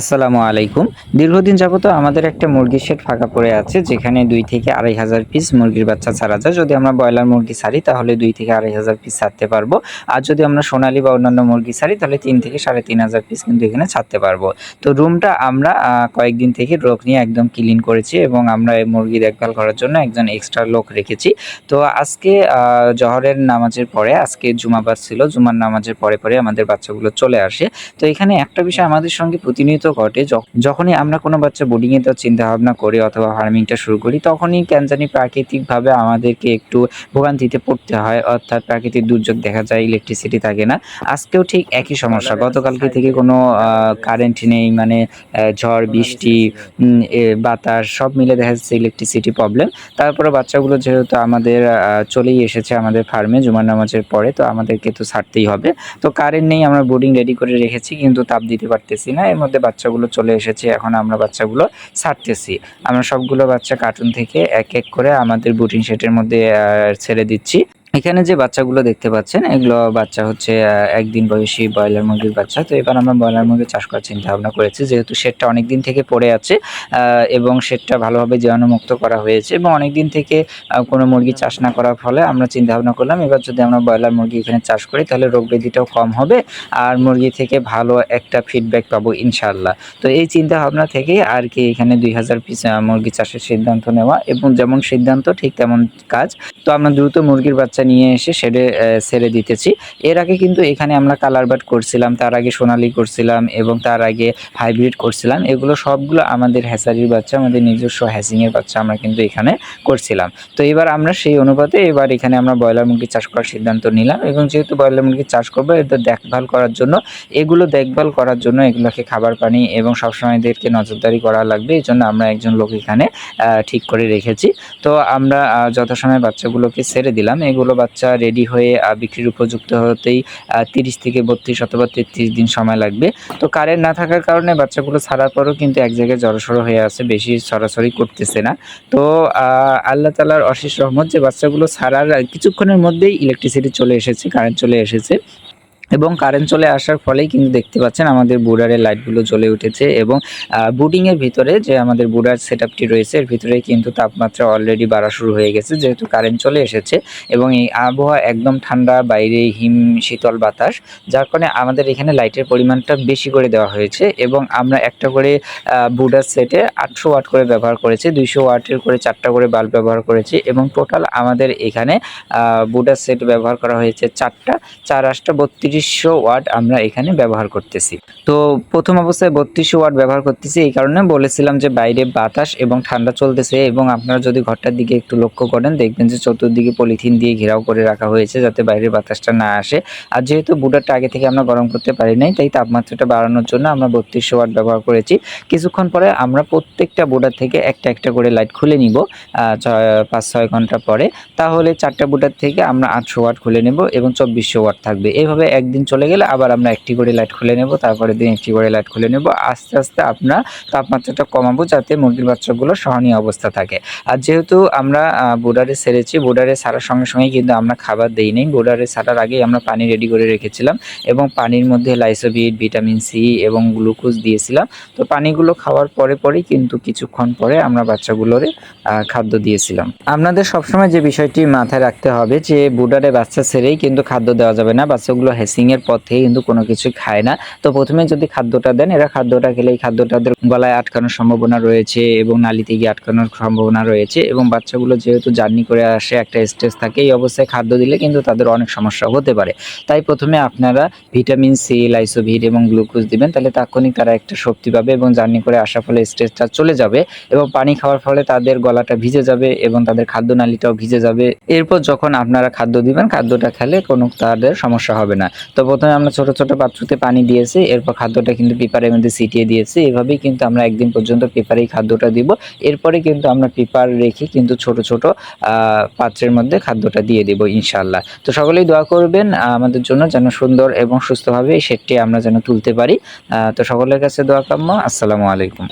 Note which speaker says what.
Speaker 1: আসসালামু আলাইকুম। দীর্ঘদিন যাবত আমাদের একটা মুরগির শেড ফাঁকা পড়ে আছে, যেখানে দুই থেকে আড়াই হাজার পিস মুরগির বাচ্চা ছাড়া যায়। যদি আমরা ব্রয়লার মুরগি ছাড়ি, তাহলে দুই থেকে আড়াই হাজার পিস ছাড়তে পারব। আর যদি আমরা সোনালী বা অন্যান্য মুরগি ছাড়ি, তাহলে তিন থেকে সাড়ে তিন হাজার পিস কিন্তু এখানে ছাড়তে পারব। তো রুমটা আমরা কয়েকদিন থেকে রোগ নিয়ে একদম ক্লিন করেছি এবং আমরা এই মুরগি দেখভাল করার জন্য একজন এক্সট্রা লোক রেখেছি। তো আজকে জহরের নামাজের পরে, আজকে জুমাবার ছিল, জুমার নামাজের পরে পরে আমাদের বাচ্চাগুলো চলে আসে। তো এখানে একটা বিষয় আমাদের সঙ্গে প্রতিনিয়ত ঘটে। যখনই আমরা কোনো বাচ্চা বোর্ডিং এ দেওয়ার চিন্তা ভাবনা করি অথবা ফার্মিংটা শুরু করি তখনই কেন জানি প্রাকৃতিকভাবে আমাদেরকে একটু ভোগান্তিতে পড়তে হয়। অর্থাৎ প্রাকৃতিক দুর্যোগ দেখা যায় ইলেকট্রিসিটি থাকে না। আজকেও ঠিক একই সমস্যা। গতকালকে থেকে কোনো কারেন্ট নেই মানে ঝড় বৃষ্টি বাতাস সব মিলে দেখা যাচ্ছে ইলেকট্রিসিটি প্রবলেম তারপরে বাচ্চাগুলো যেহেতু আমাদের চলেই এসেছে আমাদের ফার্মে জুমার নামাজের পরে তো আমাদেরকে তো ছাড়তেই হবে। তো কারেন্ট নেই আমরা বোর্ডিং রেডি করে রেখেছি কিন্তু তাপ দিতে পারতেছি না। এর মধ্যে বাচ্চাগুলো চলে এসেছে, এখন আমরা বাচ্চাগুলো ছাড়তেছি। আমরা সবগুলো বাচ্চা কার্টুন থেকে এক এক করে আমাদের বুটিং সেটের মধ্যে ছেড়ে দিচ্ছি। এখানে যে বাচ্চাগুলো দেখতে পাচ্ছেন, এগুলো বাচ্চা হচ্ছে একদিন বয়সী ব্রয়লার মুরগির বাচ্চা। তো এবার আমরা ব্রয়লার মুরগি চাষ করার চিন্তা ভাবনা করেছি, যেহেতু শেডটা অনেক দিন থেকে পড়ে আছে এবং শেডটা ভালোভাবে জীবাণুমুক্ত করা হয়েছে, এবং অনেক দিন থেকে কোনো মুরগি চাষ না করার ফলে আমরা চিন্তা ভাবনা করলাম, এবার যদি আমরা ব্রয়লার মুরগি এখানে চাষ করি, তাহলে রোগ ব্যাধিটাও কম হবে, আর মুরগি থেকে ভালো একটা ফিডব্যাক পাবো ইনশাল্লাহ তো এই চিন্তা ভাবনা থেকেই আর কি এখানে দুই হাজার পিস মুরগি চাষের সিদ্ধান্ত নেওয়া, এবং যেমন সিদ্ধান্ত, ঠিক তেমন কাজ। তো আমরা দ্রুত মুরগির বাচ্চা নিয়ে এসে শেডে ছেড়ে দিতেছি। এর আগে কিন্তু এখানে আমরা কালার বাট করছিলাম, তার আগে সোনালি করছিলাম এবং তার আগে হাইব্রিড করছিলাম। এগুলো সবগুলো আমাদের হ্যাসারির বাচ্চা, আমাদের নিজস্ব হ্যাসিংয়ের বাচ্চা আমরা কিন্তু এখানে করছিলাম। তো এবার আমরা সেই অনুপাতে এবার এখানে আমরা ব্রয়লার মুরগি চাষ করার সিদ্ধান্ত নিলাম এবং যেহেতু ব্রয়লার মুরগি চাষ করব, এদের দেখভাল করার জন্য, এগুলো দেখভাল করার জন্য এগুলোকে খাবার পানি এবং সবসময় এদেরকে নজরদারি করা লাগবে, এই জন্য আমরা একজন লোক এখানে ঠিক করে রেখেছি। তো আমরা যথাসময়ে বাচ্চাগুলোকে ছেড়ে দিলাম। এগুলো বাচ্চা রেডি হয়ে বিক্রির উপযুক্ত হতেই তিরিশ থেকে বত্রিশ অথবা তেত্রিশ দিন সময় লাগবে। তো কারেন্ট না থাকার কারণে বাচ্চাগুলো ছাড়ার পরও কিন্তু এক জায়গায় জড়সড়ো হয়ে আছে, বেশি সরাসরি করতেছে না। তো আল্লাহ তালার অশেষ রহমত যে বাচ্চাগুলো ছাড়ার, কিছুক্ষণের মধ্যেই ইলেকট্রিসিটি চলে এসেছে কারেন্ট চলে এসেছে। এবং কারেন্ট চলে আসার ফলেই কিন্তু দেখতে পাচ্ছেন আমাদের বুডারের লাইটগুলো জ্বলে উঠেছে এবং বুডিংয়ের ভিতরে যে আমাদের বুডার সেট রয়েছে, এর ভিতরে কিন্তু তাপমাত্রা অলরেডি বাড়া শুরু হয়ে গেছে যেহেতু কারেন্ট চলে এসেছে এবং এই আবহাওয়া একদম ঠান্ডা, বাইরে হিম, শীতল বাতাস, যার কারণে আমাদের এখানে লাইটের পরিমাণটা বেশি করে দেওয়া হয়েছে এবং আমরা একটা করে বুডার সেটে আটশো ওয়াট করে ব্যবহার করেছি, দুইশো ওয়াটের করে চারটা করে বাল্ব ব্যবহার করেছি এবং টোটাল আমাদের এখানে বুডার সেট ব্যবহার করা হয়েছে চারটা, চার আটটা বত্রিশশো ওয়াট আমরা এখানে ব্যবহার করতেছি। তো প্রথম অবস্থায় বত্রিশশো ওয়াট ব্যবহার করতেছি এই কারণে বলেছিলাম যে বাইরে বাতাস এবং ঠান্ডা চলতেছে এবং আপনারা যদি ঘরটার দিকে একটু লক্ষ্য করেন দেখবেন যে চতুর্দিকে পলিথিন দিয়ে ঘেরাও করে রাখা হয়েছে যাতে বাইরের বাতাসটা না আসে। আর যেহেতু বুডারটা আগে থেকে আমরা গরম করতে পারি নাই, তাই তাপমাত্রাটা বাড়ানোর জন্য আমরা বত্রিশশো ওয়াট ব্যবহার করেছি। কিছুক্ষণ পরে আমরা প্রত্যেকটা বুডার থেকে একটা একটা করে লাইট খুলে নিব পাঁচ, ছয় ঘণ্টা পরে। তাহলে চারটা বুটার থেকে আমরা আটশো ওয়াট খুলে নেব এবং চব্বিশশো ওয়াট থাকবে। এইভাবে একদিন চলে গেলে আবার আমরা একটি করে লাইট খুলে নেব, তারপরে দিন একটি করে লাইট খুলে নেব। আস্তে আস্তে আমরা তাপমাত্রাটা কমাবো যাতে মুরগির বাচ্চাগুলো সহনীয় অবস্থা থাকে। আর যেহেতু আমরা বোর্ডারে সেরেছি বোর্ডারে ছাড়ার সঙ্গে সঙ্গেই কিন্তু আমরা খাবার দিই নেই। বোর্ডারে ছাড়ার আগেই আমরা পানি রেডি করে রেখেছিলাম এবং পানির মধ্যে লাইসোবিট ভিটামিন সি এবং গ্লুকোজ দিয়েছিলাম। তো পানিগুলো খাওয়ার পরে, পরেই কিন্তু কিছুক্ষণ পরে আমরা বাচ্চাগুলোরে খাদ্য দিয়েছিলাম। আপনাদের সবসময় যে বিষয়টি মাথায় রাখতে হবে যে বুডারে বাচ্চা ছেড়েই কিন্তু খাদ্য দেওয়া যাবে না। বাচ্চাগুলো হ্যাসিং এর পর থেকে কিন্তু কোনো কিছু খায় না। তো প্রথমে যদি খাদ্যটা দেন, এরা খাদ্যটা খেলে এই খাদ্যটাদের গলায় আটকানোর সম্ভাবনা রয়েছে এবং নালিতে গিয়ে আটকানোর সম্ভাবনা রয়েছে এবং বাচ্চাগুলো যেহেতু জার্নি করে আসে, একটা স্টেজ থাকে, এই অবস্থায় খাদ্য দিলে কিন্তু তাদের অনেক সমস্যা হতে পারে। তাই প্রথমে আপনারা ভিটামিন সি লাইসোভিট এবং গ্লুকোজ দিবেন, তাহলে তাৎক্ষণিক তারা একটা শক্তি পাবে এবং জার্নি করে আসার ফলে স্টেজটা চলে যাবে এবং পানি খাওয়ার ফলে তাদের গলাটা ভিজে যাবে এবং তাদের খাদ্য নালীটাও ভিজে যাবে। এরপর যখন আপনারা খাদ্য দিবেন, খাদ্যটা খেলে কোনো তাদের সমস্যা হবে না। তো প্রথমে আমরা ছোট ছোট পাত্রতে পানি দিয়েছি, এরপর খাদ্যটা কিন্তু পেপারের মধ্যে ছিটিয়ে দিয়েছি। এভাবেই কিন্তু আমরা একদিন পর্যন্ত পেপারেই খাদ্যটা দিব। এরপরে কিন্তু আমরা পেপার রেখে কিন্তু ছোট ছোট পাত্রের মধ্যে খাদ্যটা দিয়ে দেব ইনশাল্লাহ তো সকলেই দোয়া করবেন আমাদের জন্য যেন সুন্দর এবং সুস্থভাবে সেটটি আমরা যেন তুলতে পারি। তো সকলের কাছে দোয়া কাম্য। আসসালামু আলাইকুম।